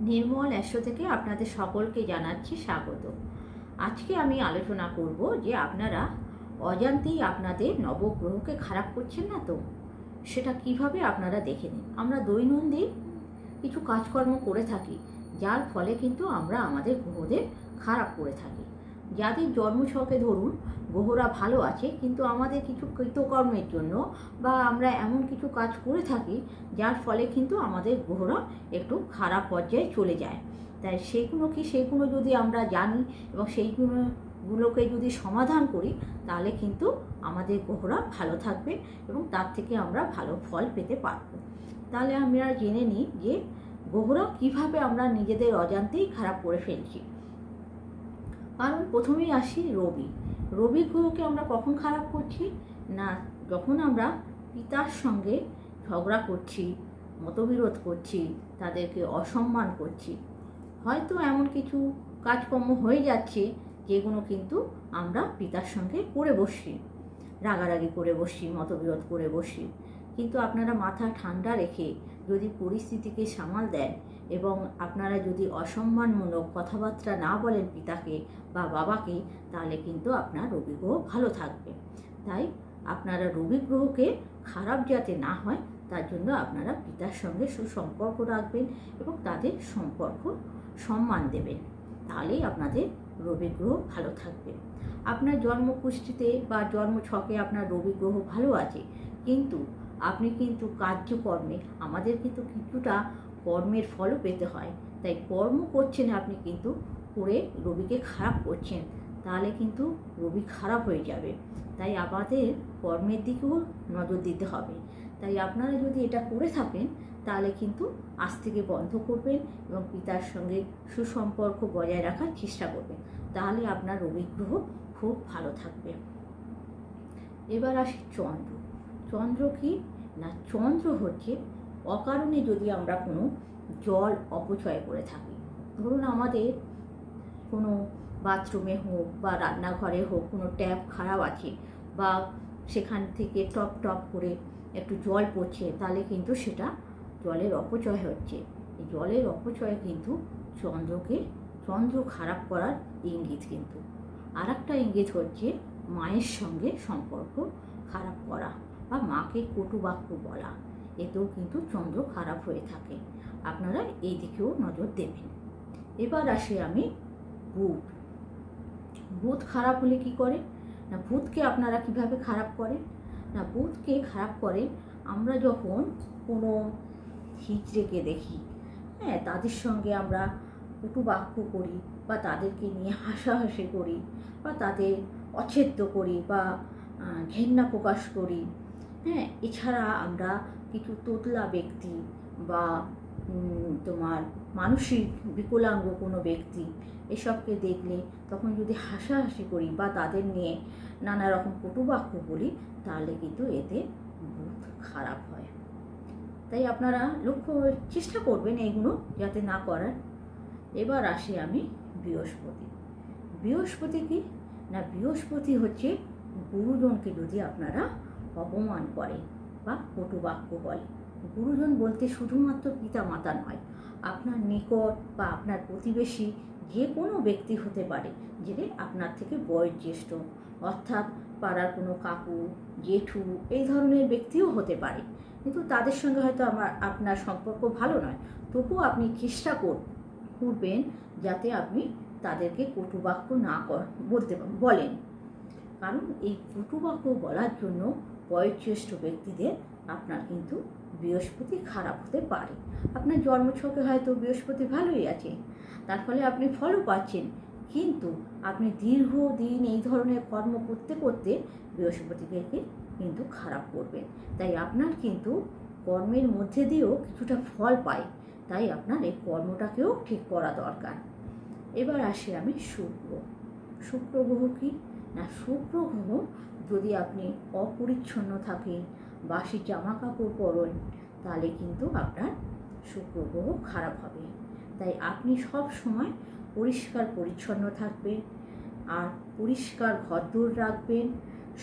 নির্মল astro থেকে আপনাদের সকলকে জানাচ্ছি স্বাগত। আজকে আমি আলোচনা করব যে আপনারা অজান্তেই আপনাদের নবগ্রহকে খারাপ করছেন না তো? সেটা কীভাবে আপনারা দেখে নিন? আমরা দৈনন্দিন কিছু কাজকর্ম করে থাকি, যার ফলে কিন্তু আমরা আমাদের গ্রহদের খারাপ করে থাকি। যাদের জন্মছকে ধরুন গ্রহরা ভালো আছে, কিন্তু আমাদের কিছু কৃতকর্মের জন্য বা আমরা এমন কিছু কাজ করে থাকি, যার ফলে কিন্তু আমাদের গ্রহরা একটু খারাপ পর্যায়ে চলে যায়। তাই সেইগুলো কি সেইগুলো যদি আমরা জানি এবং সেইগুলো গুলোকে যদি সমাধান করি, তাহলে কিন্তু আমাদের গ্রহরা ভালো থাকবে এবং তার থেকে আমরা ভালো ফল পেতে পারব। তাহলে আমরা জেনে নিই যে গ্রহরা কীভাবে আমরা নিজেদের অজান্তেই খারাপ করে ফেলছি। কারণ প্রথমেই আসি রবি। রবি গ্রহকে আমরা কখন খারাপ করছি? না, যখন আমরা পিতার সঙ্গে ঝগড়া করছি, মতবিরোধ করছি, তাদেরকে অসম্মান করছি, হয়তো এমন কিছু কাজকর্ম হয়ে যাচ্ছে, যেগুলো কিন্তু আমরা পিতার সঙ্গে করে বসছি রাগারাগি করে বসছি মতবিরোধ করে বসি। কিন্তু আপনারা মাথা ঠান্ডা রেখে যদি পরিস্থিতিকে সামাল দেন এবং আপনারা যদি অসম্মানমূলক কথাবার্তা না বলেন পিতাকে বা বাবাকে, তাহলে কিন্তু আপনার রবি গ্রহ ভালো থাকবে। তাই আপনারা রবি গ্রহকে খারাপ যাতে না হয়, তার জন্য আপনারা পিতার সঙ্গে সুসম্পর্ক রাখবেন এবং তাদের সম্পর্ক সম্মান দেবেন। তাহলেই আপনাদের রবি গ্রহ ভালো থাকবে। আপনার জন্মকুষ্ঠিতে বা জন্ম ছকে আপনার রবি গ্রহ ভালো আছে, কিন্তু আপনি কিন্তু কার্যকর্মে আমাদের কিন্তু কিছুটা কর্মের ফলও পেতে হয়। তাই কর্ম করছেন আপনি কিন্তু, করে রবিকে খারাপ করছেন, তাহলে কিন্তু রবি খারাপ হয়ে যাবে। তাই আমাদের কর্মের দিকেও নজর দিতে হবে। তাই আপনারা যদি এটা করে থাকেন, তাহলে কিন্তু আজ থেকে বন্ধ করবেন এবং পিতার সঙ্গে সুসম্পর্ক বজায় রাখার চেষ্টা করবেন। তাহলে আপনার রবি গ্রহ খুব ভালো থাকবে। এবার আসি চন্দ্র। চন্দ্র কি? না, চন্দ্র হচ্ছে অকারণে যদি আমরা কোনো জল অপচয় করে থাকি, ধরুন আমাদের কোনো বাথরুমে হোক বা রান্নাঘরে হোক কোনো ট্যাপ খারাপ আছে বা সেখান থেকে টপ টপ করে একটু জল পড়ছে, তাহলে কিন্তু সেটা জলের অপচয় হচ্ছে। এই জলের অপচয় কিন্তু চন্দ্রকে, চন্দ্র খারাপ করার ইঙ্গিত কিন্তু। আর একটা ইঙ্গিত হচ্ছে মায়ের সঙ্গে সম্পর্ক খারাপ করা বা মাকে কটু বাক্য বলা। এতেও কিন্তু চন্দ্র খারাপ হয়ে থাকে। আপনারা এই দিকেও নজর দেবেন। এবার আসি আমি বুধ। বুধ খারাপ হলে কি করে? না, বুধকে আপনারা কীভাবে খারাপ করেন না, বুধকে খারাপ করে আমরা যখন কোনো হিজড়েকে দেখি হ্যাঁ তাদের সঙ্গে আমরা কটু বাক্য করি বা তাদেরকে নিয়ে হাসাহাসি করি বা তাদের অচ্ছেদ্য করি বা ঘেন্না প্রকাশ করি হ্যাঁ এছাড়া আমরা কিছু তোতলা ব্যক্তি বা তোমার মানসিক বিকলাঙ্গ কোনো ব্যক্তি এসবকে দেখলে তখন যদি হাসাহাসি করি বা তাদের নিয়ে নানা রকম কটুবাক্য বলি, তাহলে কিন্তু এতে বুধ খারাপ হয়। তাই আপনারা লক্ষ্য চেষ্টা করবেন এইগুলো যাতে না করার। এবার আসি আমি বৃহস্পতি। বৃহস্পতি কি? না, বৃহস্পতি হচ্ছে গুরুজনকে যদি আপনারা অপমান করে। বা কটুবাক্য বলে। গুরুজন বলতে শুধুমাত্র পিতা মাতা নয়, আপনার নিকট বা আপনার প্রতিবেশী যে কোনো ব্যক্তি হতে পারে যে আপনার থেকে বয়োজ্যেষ্ঠ। অর্থাৎ পাড়ার কোনো কাকু, জেঠু এই ধরনের ব্যক্তিও হতে পারে। কিন্তু তাদের সঙ্গে হয়তো আমার, আপনার সম্পর্ক ভালো নয়। তবুও আপনি চেষ্টা করবেন যাতে আপনি তাদেরকে কটুবাক্য না বলতে বলেন। কারণ এই কটুবাক্য বলার জন্য বয়োজ্যেষ্ঠ ব্যক্তিদের আপনার কিন্তু বৃহস্পতি খারাপ হতে পারে। আপনার জন্মছকে হয়তো বৃহস্পতি ভালোই আছে, তার ফলে আপনি ফলও পাচ্ছেন, কিন্তু আপনি দীর্ঘদিন এই ধরনের কর্ম করতে করতে বৃহস্পতিকে কিন্তু খারাপ করবেন। তাই আপনার কিন্তু কর্মের মধ্যে দিয়েও কিছুটা ফল পাই তাই আপনার এই কর্মটাকেও ঠিক করা দরকার। এবার আসি আমি শুক্র। শুক্র গ্রহ কি? না, শুক্র গ্রহ যদি আপনি অপরিচ্ছন্ন থাকেন, বাসি জামা কাপড় পরেন, তাহলে কিন্তু আপনার শুক্র গ্রহ খারাপ হবে। তাই আপনি সব সময় পরিষ্কার পরিচ্ছন্ন থাকবেন আর পরিষ্কার ঘরদোর রাখবেন।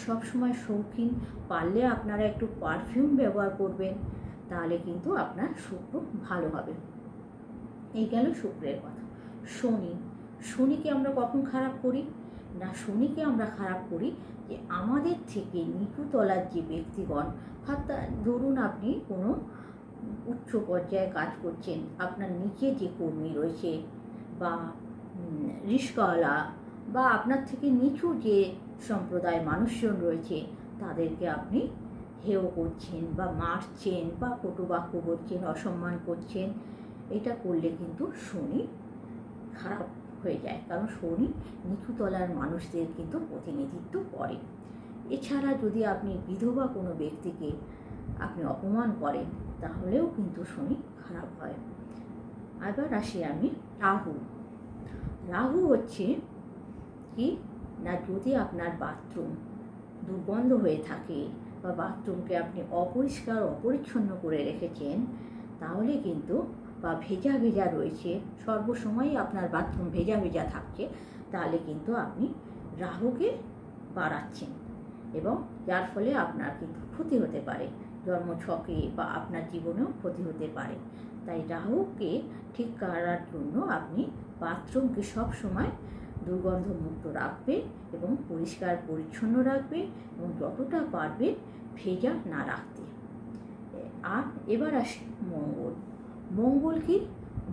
সব সময় শৌখিন পারলে আপনারা একটু পারফিউম ব্যবহার করবেন, তাহলে কিন্তু আপনার শুক্র ভালো হবে। এই গেল শুক্রের কথা। শনি, শনিকে আমরা কখন খারাপ করি? না, শনিকে আমরা খারাপ করি যে আমাদের থেকে নিচুতলার যে ব্যক্তিগণ হাত ধরুন আপনি কোনো উচ্চ পর্যায়ে কাজ করছেন, আপনার নিচে যে কর্মী রয়েছে বা রিস্কাওয়ালা বা আপনার থেকে নিচু যে সম্প্রদায় মানুষজন রয়েছে, তাদেরকে আপনি হেয় করছেন বা মারছেন বা কটুবাক্য করছেন, অসম্মান করছেন, এটা করলে কিন্তু শনি খারাপ হয়ে যায়। কারণ শনি নিচুতলার মানুষদের কিন্তু প্রতিনিধিত্ব করে। এছাড়া যদি আপনি বিধবা কোনো ব্যক্তিকে আপনি অপমান করেন, তাহলেও কিন্তু শনি খারাপ হয়। আবার আসি আমি রাহু। রাহু হচ্ছে কি? না, যদি আপনার বাথরুম দুর্গন্ধ হয়ে থাকে বা বাথরুমকে আপনি অপরিষ্কার, অপরিচ্ছন্ন করে রেখেছেন, তাহলে কিন্তু বা ভেজা ভেজা রয়েছে সর্বসময় আপনার বাথরুম ভেজা ভেজা থাকছে, তাহলে কিন্তু আপনি রাহুকে বাড়াচ্ছেন এবং যার ফলে আপনার কিন্তু ক্ষতি হতে পারে। জন্মছকে বা আপনার জীবনেও ক্ষতি হতে পারে। তাই রাহুকে ঠিক করার জন্য আপনি বাথরুমকে সব সময় দুর্গন্ধমুক্ত রাখবেন এবং পরিষ্কার পরিচ্ছন্ন রাখবেন এবং যতটা পারবেন ভেজা না রাখতে। আর এবার আসি মঙ্গল। মঙ্গল কি?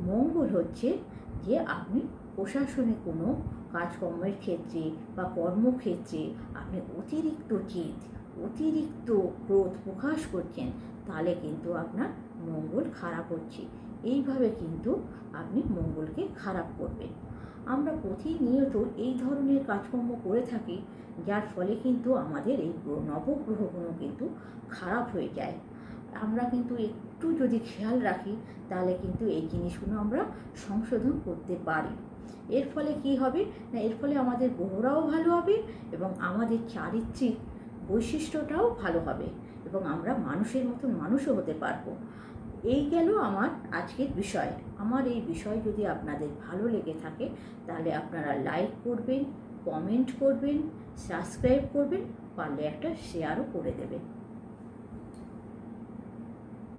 মঙ্গল হচ্ছে যে আপনি প্রশাসনে কোনো কাজকর্মের ক্ষেত্রে বা কর্মক্ষেত্রে আপনি অতিরিক্ত জেদ অতিরিক্ত ক্রোধ প্রকাশ করছেন, তাহলে কিন্তু আপনার মঙ্গল খারাপ হচ্ছে। এইভাবে কিন্তু আপনি মঙ্গলকে খারাপ করবেন। আমরা প্রতিনিয়ত এই ধরনের কাজকর্ম করে থাকি, যার ফলে কিন্তু আমাদের এই নবগ্রহগুলো কিন্তু খারাপ হয়ে যায়। আমরা কিন্তু একটু যদি খেয়াল রাখি, তাহলে কিন্তু এই জিনিসগুলো আমরা সংশোধন করতে পারি। এর ফলে কি হবে? না, এর ফলে আমাদের গ্রহরাও ভালো হবে এবং আমাদের চারিত্রিক বৈশিষ্ট্যটাও ভালো হবে এবং আমরা মানুষের মতন মানুষও হতে পারব। এই গেল আমার আজকের বিষয়। আমার এই বিষয় যদি আপনাদের ভালো লেগে থাকে, তাহলে আপনারা লাইক করবেন, কমেন্ট করবেন, সাবস্ক্রাইব করবেন, পারলে একটা শেয়ারও করে দেবেন।